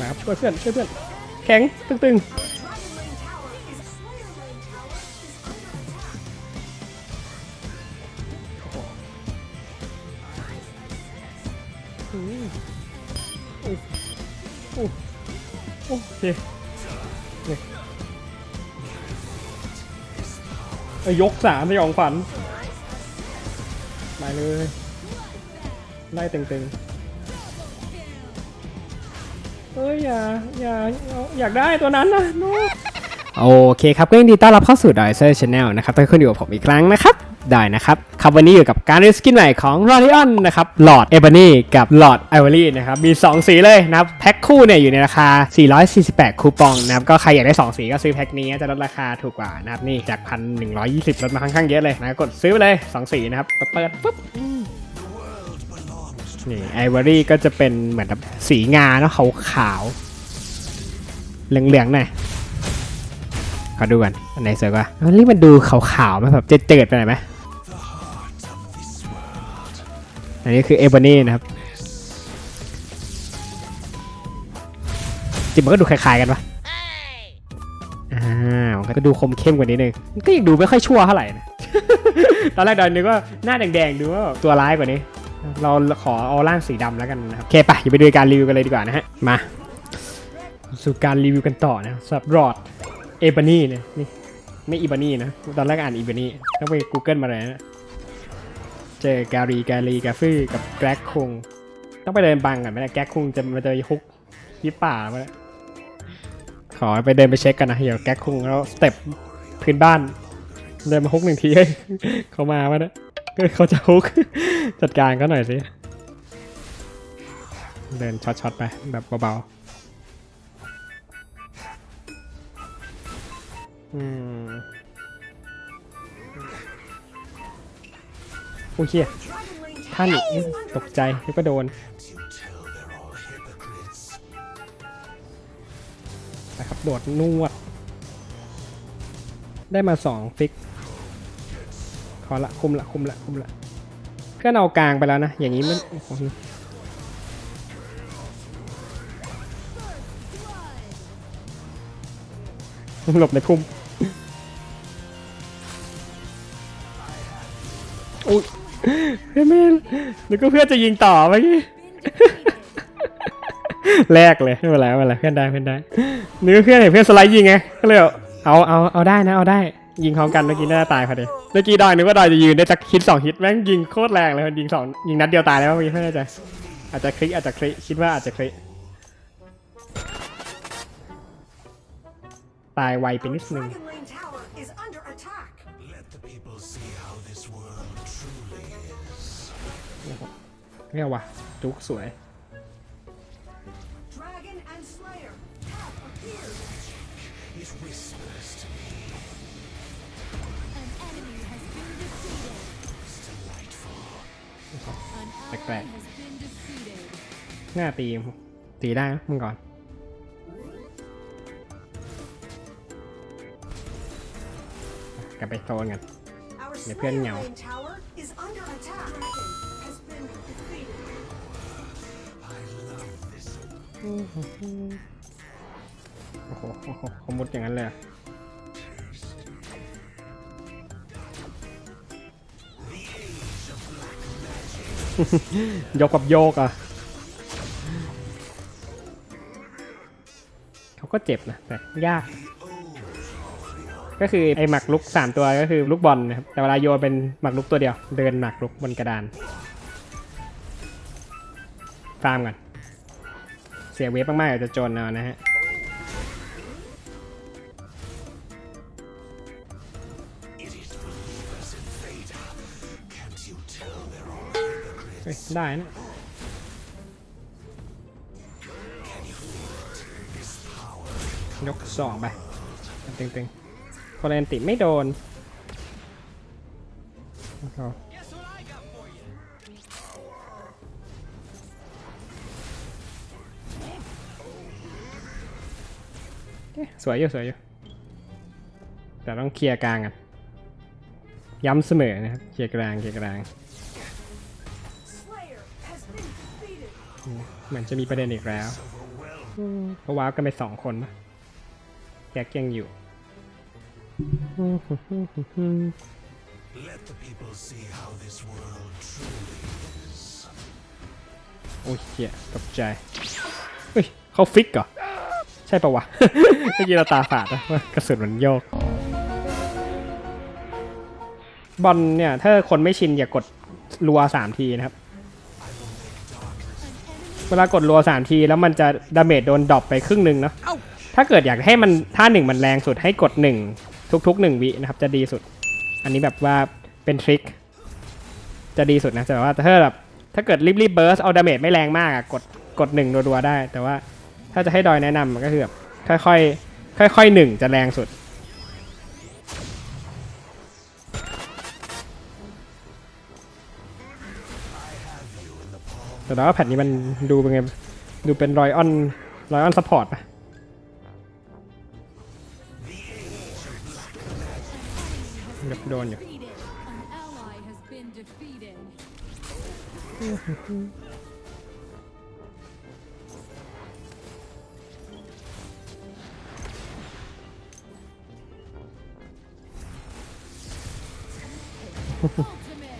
มาครับช่วยเพื่อนช่วยเพื่อนแข็งตึงๆอืมโอ้โอ้โอเคนี่เอ้ยยกสามสยองขวัญไปเลยไล่ตึงๆ เอ้ยอย่าอย่าอยากได้ตัวนั้นนะโนโอเคครับก็ยินดีต้อนรับเข้าสู่ d อยเซอร์ชาแนลนะครับต้องขึ้นอยู่กับผมอีกครั้งนะครับได้นะครับครับวันนี้อยู่กับการเล่นสกินใหม่ของ r o l i o n นนะครับหลอดเอ b บนี่กับหลอดไอวอรี่นะครับมี 2 สีเลยนะครับแพ็คคู่เนี่ยอยู่ในราคา 448 คูปองนะครับก็ใครอยากได้ 2 สีก็ซื้อแพ็คนี้จะลดราคาถูกกว่านะครับนี่จาก 1,120 ลดมาค่อนข้างเยอะเลยนะกดซื้อไปเลย 2 สีนะครับเปิดปุ๊บ นี่ไอวอรี่ก็จะเป็นเหมือนแบบสีงาเนาะขาวขาวๆเหลืองๆหน่อยขอดูกันอันไหนสวยกว่าอวอรี่มันดูขาวๆไหมแบบเจิดๆไปหน่อยไหมอันนี้คือเอ b บ n นีนะครับจริงมันก็ดูคล้ายๆกันปะอ่ามันก็ดูคมเข้มกว่านี้นึงก็ยังดูไม่ค่อยชั่วเท่าไหร่นะ ตอนแรกดอนนึกว่าหน้าแดงๆดูว่าตัวร้ายกว่านี้ เราขอเอาร่างสีดำแล้วกันนะครับโอเคปะอย่าไปดูการรีวิวกันเลยดีกว่านะฮะ มาสู่การรีวิวกันต่อนะสำหรับรอดเอบานี่เนี่ยนี่ไม่อีบานี่นะ ตอนแรกอ่านอีบานี่ต้องไป Google มาเลยนะเจอการีการีกาฟี่กับแกร็กคุงต้องไปเดินบังกันไหมนะแกร็กคุงจะมาเจอฮุกยิบป่ามาขอไปเดินไปเช็คกันนะเดี๋ยวแกร็กคุงแล้วสเต็ปพื้นบ้าน เดินมาฮุกหนึ่งทีเฮ้ยเขามาวะเนี่ยเขาจะฮุก จัดการเขาหน่อยสิ เดินช็อตๆไป แบบเบาๆ อืมโอเฮียท่านอีกตกใจแล้วก็โดนนะครับโดดนวด ได้มาสองฟิก ขอละคุมละคุมละคุมละ พื่อนเอากลางไปแล้วนะ อย่างนี้มันหลบในพุ่มอุ้ยเฮ้ยแม่นึกว่าเพื่อนจะยิงต่อเมื่อกี้แรกเลยไม่เป็นไรไม่เป็นไรเพื่อนได้เพื่อนได้นึกว่าเพื่อนเห็นเพื่อนสไลด์ยิงไงก็เลยเอาเอาเอาได้นะเอาได้ ยิงพร้อมกันเมื่อกี้น่าจะตายพอดีเมื่อกี้ดอยนึกว่าดอยจะยืนได้สักฮิตสองฮิตแม่งยิงโคตรแรงเลยยิงสองยิงนัดเดียวตายแล้วเมื่อกี้ไม่แน่ใจอาจจะคลิกอาจจะคลิกคิดว่าอาจจะคลิกตายไวไปนิดนึง Dragon Lane Tower is under attack. Let the people see how this world truly is. เรียกว่าจุกสวย An Like ally that. has been defeated. หน้าตีตีได้นะมึงก่อนกลับไปโซนกัน Our Để Slayer khuyên nhau. Lane Tower is under attack. Dragon has been defeated. I love this โอ้โหโอ้โหเขามุดอย่างนั้นเลย ยกกับโยกอะเขาก็เจ็บนะแต่ยาก ก็คือไอ้หมักลุกสามตัวก็คือลูกบอลนะครับแต่เวลาโยนเป็นหมักลุกตัวเดียว เดินหมักลุกบนกระดานฟาร์มก่อนเสียเวฟมากๆอาจจะจนเอานะฮะ ได้นะยกสองไปตึงๆโคเรนติไม่โดนสวยอยู่สวยอยู่แต่ต้องเคลียร์กลางกันย้ำเสมอนะครับเคลียร์กลางเคลียร์กลาง เหมือนจะมีประเด็นอีกแล้ว Overwhelmed ก็ว้าวกันไปสองคนปะแจ็คยังอยู่ Let the people see how this world truly is. โอ้ยเหี้ยตกใจ เฮ้ยเขาฟิกเหรอ ใช่ปะวะ เมื่อกี้เราตาฝาดนะว่ากระสุนมันโยก บอลเนี่ย ถ้าคนไม่ชินอย่ากดรัวสามทีนะครับ เวลากดรัวสามทีแล้วมันจะดาเมจโดนดรอปไปครึ่งหนึ่งเนาะถ้าเกิดอยากให้มันท่าหนึ่งมันแรงสุดให้กดหนึ่งทุกๆหนึ่งวินะครับจะดีสุด อันนี้แบบว่าเป็นทริคจะดีสุดนะแต่ว่าถ้าแบบถ้าเกิดรีบๆเบิร์สเอาดาเมจไม่แรงมากอะกดกดหนึ่งรัวๆได้ แต่ว่าถ้าจะให้ดอยแนะนำมันก็คือแบบค่อยๆค่อยๆหนึ่งจะแรงสุด แต่แล้วาแผ่นนี้มันดูเป็นไง ดูเป็นรอยออนรอยออนซัพพอร์ตปะแบโดนอยู่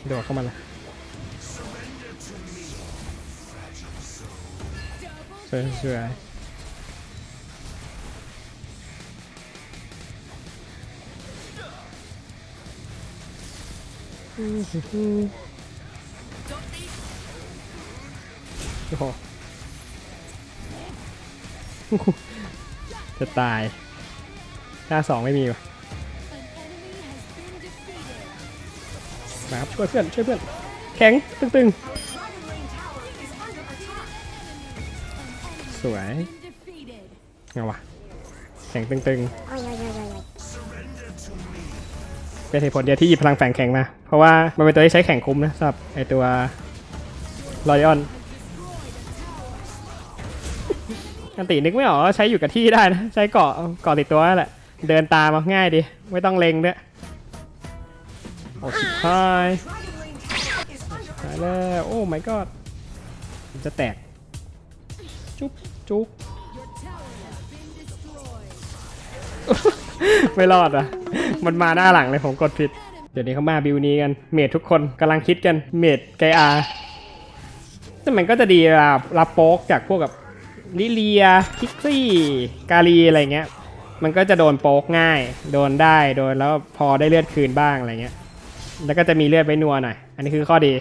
โดดเข้ามาเลย สวยสวยโอ้โหจะตายหน้าสองไม่มีวะมาครับช่วยเพื่อนช่วยเพื่อน แข็ง ตึง Dragon สวย Been defeated. ไงวะแข็งตึงๆเป็นเหตุผลเดียวที่หยิบพลังแฝงแข็งมา เพราะว่ามันเป็นตัวที่ใช้แข่งคุ้มนะสำหรับไอตัวรอยออนอันตินึกไม่ออกว่าใช้อยู่กับที่ได้นะ ใช้เกาะเกาะติดตัวนั่นแหละ เดินตามมาง่ายดี ไม่ต้องเล็งด้วยโอ้ชิบหาย Dragon Lane Tower is under หายแล้ว โอ้ my god จะแตก จุ๊บ จุ๊บไม่รอดอะ มันมาหน้าหลังเลยผมกดผิด เดี๋ยวนี้เขามาบิวนี้กัน เมดทุกคนกำลังคิดกัน เมดไกอาแต่มันก็จะดีเวลารับโป๊กจากพวกกับลิเลียคิกซี่ กาลีอะไรเงี้ย มันก็จะโดนโป๊กง่าย โดนได้ โดนแล้วพอได้เลือดคืนบ้างอะไรเงี้ย แล้วก็จะมีเลือดไว้นัวหน่อย อันนี้คือข้อดี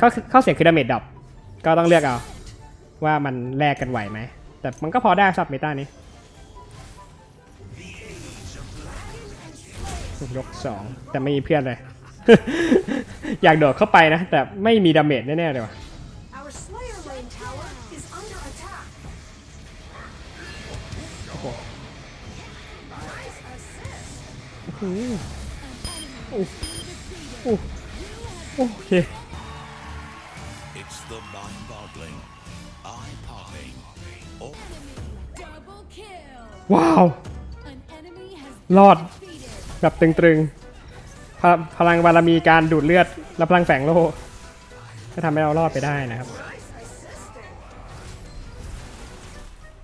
ข้อข้อเสียคือดาเมจดรอปก็ต้องเลือกเอา ว่ามันแลกกันไหวไหม แต่มันก็พอได้สำหรับเมตานี้ ยกสองแต่ไม่มีเพื่อนเลย อยากโดดเข้าไปนะ แต่ไม่มีดาเมจแน่ๆเลยว่ะ Our Slayer Lane Tower is under attack. โอ้โห Nice assist. โอ้โอ้โอเค It's the mind-boggling, eye-popping, oh, Double kill. ว้าว รอด แบบตึงๆพลพลังบารมีการดูดเลือด และพลังแฝงโลกก็ทำให้เรารอดไปได้นะครับ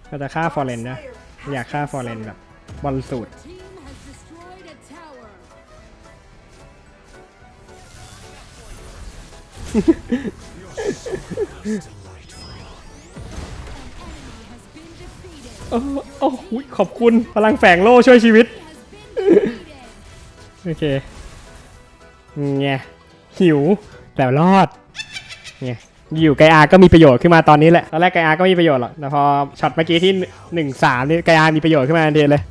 เราจะฆ่าฟอร์เรนนะ อยากฆ่าฟอร์เรนแบบบอลสูตร โอ้โหขอบคุณพลังแฝงโลช่วยชีวิต โอเคไงหิวแต่รอดไงอยู่ไกอาก็มีประโยชน์ขึ้นมาตอนนี้แหละ ตอนแรกไกอาก็มีประโยชน์หรอกแต่พอช็อตเมื่อกี้ที่หนึ่งสามนี่ไกอามีประโยชน์ขึ้นมาทันทีเลย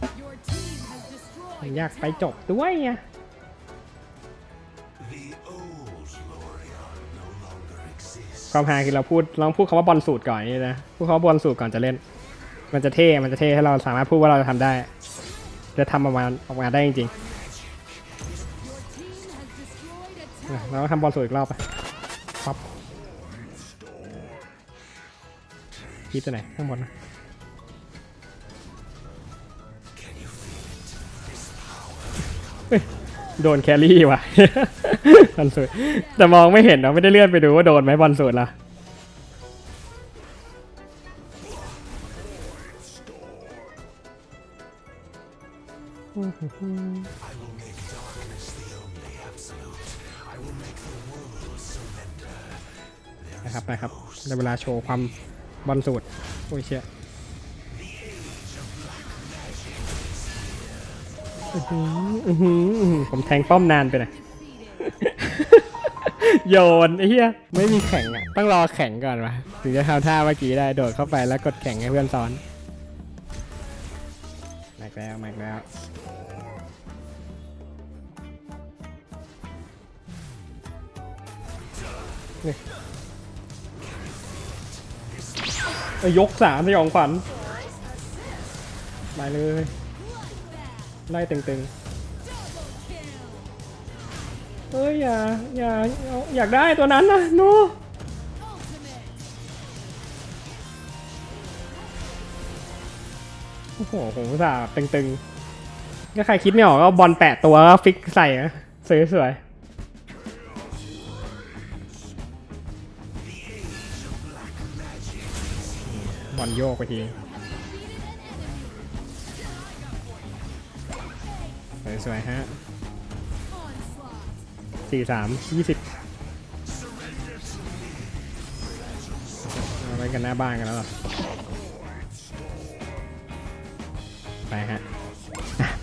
อยากไปจบด้วยไงความฮาคือเราพูดลองพูดคำว่าบอลสูตรก่อนนี่นะ พูดคำว่าบอลสูตรก่อนจะเล่น มันจะเท่ มันจะเท่ให้เราสามารถพูดว่าเราจะทำได้ จะทำออกมาออกมาได้จริงๆเราทำบอลสูตรอีกรอบไปปั๊บคีบตัวไหนข้างบนนะโดนแครี่ว่ะบอลสูตรแต่มองไม่เห็นเนาะไม่ได้เลื่อนไปดูว่าโดนไหมบอลสูตรละ ลาโชว์ความบอลสูตรโอ้ยเชี่ยผมแทงป้อมนานไปหน่อยโยนไอ้เหี้ยไม่มีแข่งอะ ต้องรอแข่งก่อนวะถึงจะทำท่าเมื่อกี้ได้โดดเข้าไปแล้วกดแข่งให้เพื่อนซ้อนม็กแล้วม็กแล้วนี่ ยกสามสยองขวัญมาเลยไล่ตึงๆเอ้ยอย่าอย่าอยากได้ตัวนั้นนะโนโอ้โหผมอุตส่าห์ตึงๆถ้าใครคิดไม่ออกก็บอลแปะตัวก็ฟิกใส่อะสวยๆ บอลโยกไปทีสวยๆฮะสี่สามยี่สิบเอาไว้กันหน้าบ้านกันแล้วหรอไปฮะ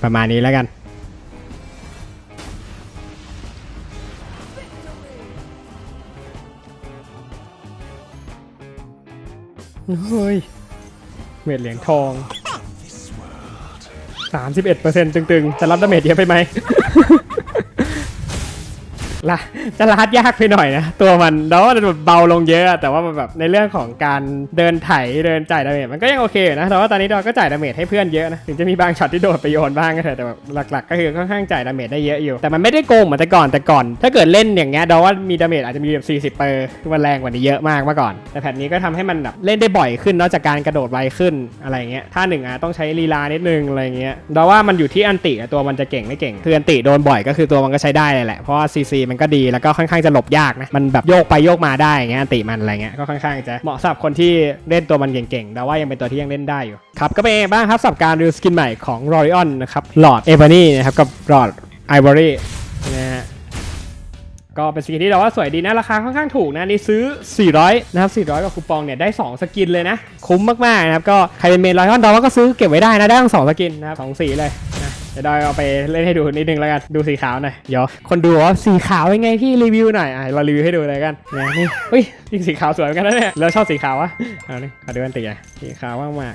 ประมาณนี้แล้วกัน เฮ้ยเมดเหรียญทอง 31%ตึงๆ จะรับดาเมจเยอะไปไหม ละจะลาดยากไปหน่อยนะ ตัวมันแล้วมันเบาลงเยอะ แต่ว่ามันแบบในเรื่องของการเดินไถเดินจ่ายดาเมจมันก็ยังโอเคอยู่นะแต่ว่าตอนนี้เราก็จ่ายดาเมจให้เพื่อนเยอะนะถึงจะมีบางช็อตที่โดดไปโยนบ้างก็เถอะแต่แบบหลักๆ ก็คือค่อนข้างจ่ายดาเมจได้เยอะอยู่แต่มันไม่ได้โกงเหมือนแต่ก่อนแต่ก่อน ถ้าเกิดเล่นอย่างเงี้ยเราว่ามีดาเมจอาจจะมีแบบ40เปอร์คือมันแรงกว่านี้เยอะมากเมื่อก่อน แต่แพทนี้ก็ทำให้มันแบบเล่นได้บ่อยขึ้นนอกจากการกระโดดไวขึ้นอะไรเงี้ยถ้าหนึ่งอะต้องใช้ลีลานิดนึงอะไรเงี้ยเราว่ามันอยู่ที่อันติตัวมันจะเก่งไม่เก่งคืออันติโดนบ่อยก็คือตัวมันก็ใช้ได้แหละเพราะว่าซีซีมันก็ดีแล้วก็ค่อนข้างจะหลบยากนะมันแบบโยกไปโยกมาได้อย่างเงี้ยติมันอะไรเงี้ยก็ค่อนข้างจะเหมาะสำหรับคนที่เล่นตัวมันเก่งๆแต่ว่ายังเป็นตัวที่ยังเล่นได้อยู่ครับก็เป็นไงบ้างครับสำหรับการดูสกินใหม่ของ r o r i o n นะครับหลอดเอ b านี่นะครับกับหลอดไอ v o r y นะฮะก็เป็นสกินที่เราว่าสวยดีนะ ราคาค่อนข้างถูกนะ นี่ซื้อ 400 นะครับ 400กับคูปองเนี่ย ได้ 2 สกินเลยนะ คุ้มมาก ๆ นะครับ ก็ใครเป็นเมนรอยออนดอว่าก็ซื้อเก็บไว้ได้นะ ได้ทั้งสองสกินนะครับสองสีเลย ดี๋ยวดอยเอาไปเล่นให้ดูนิดนึงแล้วกัน ดูสีขาวหน่อย เดี๋ยวคนดูว่าสีขาวยังไงพี่รีวิวหน่อย อะเรารีวิวให้ดูเลยกันนะนี่เฮ้ยจริงสีขาวสวยเหมือนกันนะเนี่ยแล้วชอบสีขาววะเอาดิขอดูกันติอะสีขาวมาก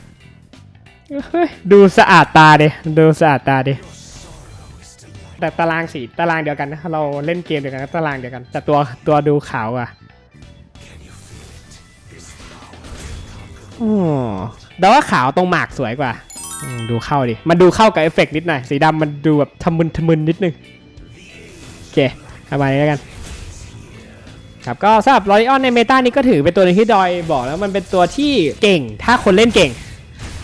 ๆดูสะอาดตาดิ ดูสะอาดตาดิแต่ตารางสีตารางเดียวกันนะเราเล่นเกมเดียวกันตารางเดียวกัน แต่ตัวตัวดูขาวอะอ๋อแต่ว่าขาวตรงหมากสวยกว่า ดูเข้าดิ มันดูเข้ากับเอฟเฟกต์นิดหน่อย สีดำมันดูแบบทะมึนทะมึนนิดนึง โอเคประมาณนี้แล้วกัน ครับ ก็สำหรับลอริออนในเมตานี้ก็ถือเป็นตัวนึงที่ดอยบอกแล้วมันเป็นตัวที่เก่ง ถ้าคนเล่นเก่ง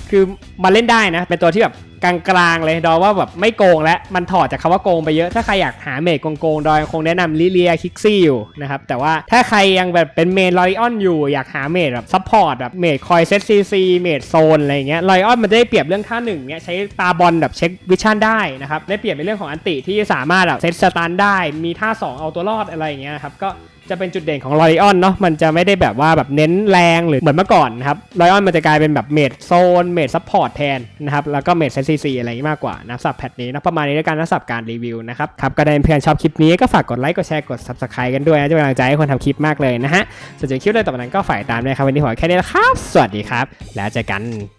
คือมาเล่นได้นะ เป็นตัวที่แบบ กลางๆเลยดอยว่าแบบไม่โกงและมันถอดจากคำว่าโกงไปเยอะถ้าใครอยากหาเมดโกงๆดอยคงแนะนำลิเลียคิกซี่อยู่นะครับแต่ว่าถ้าใครยังแบบเป็นเมนลอริออนอยู่อยากหาเมดแบบซัพพอร์ตแบบเมดคอยเซตซีซีเมดโซนอะไรเงี้ยลอริออนมันได้เปรียบเรื่องท่าหนึ่งเนี้ยใช้ปาบอลแบบเช็ควิชั่นได้นะครับได้เปรียบในเรื่องของอันติที่สามารถแบบเซตสตันได้มีท่าสองเอาตัวรอดอะไรเงี้ยครับก็ จะเป็นจุดเด่นของ l o r i o n เนาะมันจะไม่ได้แบบว่าแบบเน้นแรงหรือเหมือนเมื่อก่อนนะครับ l o r i o n มันจะกลายเป็นแบบเมดโซนเมดซัพพอร์ตแทนนะครับแล้วก็เมดเซนซีซีอะไรอย่างงี้มากกว่านะสับแพทนี้นะประมาณนี้แล้วกันนะสับการรีวิวนะครับครับก็ได้เพื่อนชอบคลิปนี้ก็ฝากกดไลค์กดแชร์กด subscribe กันด้วยนะจะเป็นกำลังใจให้คนทำคลิปมากเลยนะฮะส่วนจะคลิปอะไรต่อไปนั้นก็ฝ่ายตามด้วยครับวันนี้ขอแค่นี้ละครับ สวัสดีครับ แล้วเจอกัน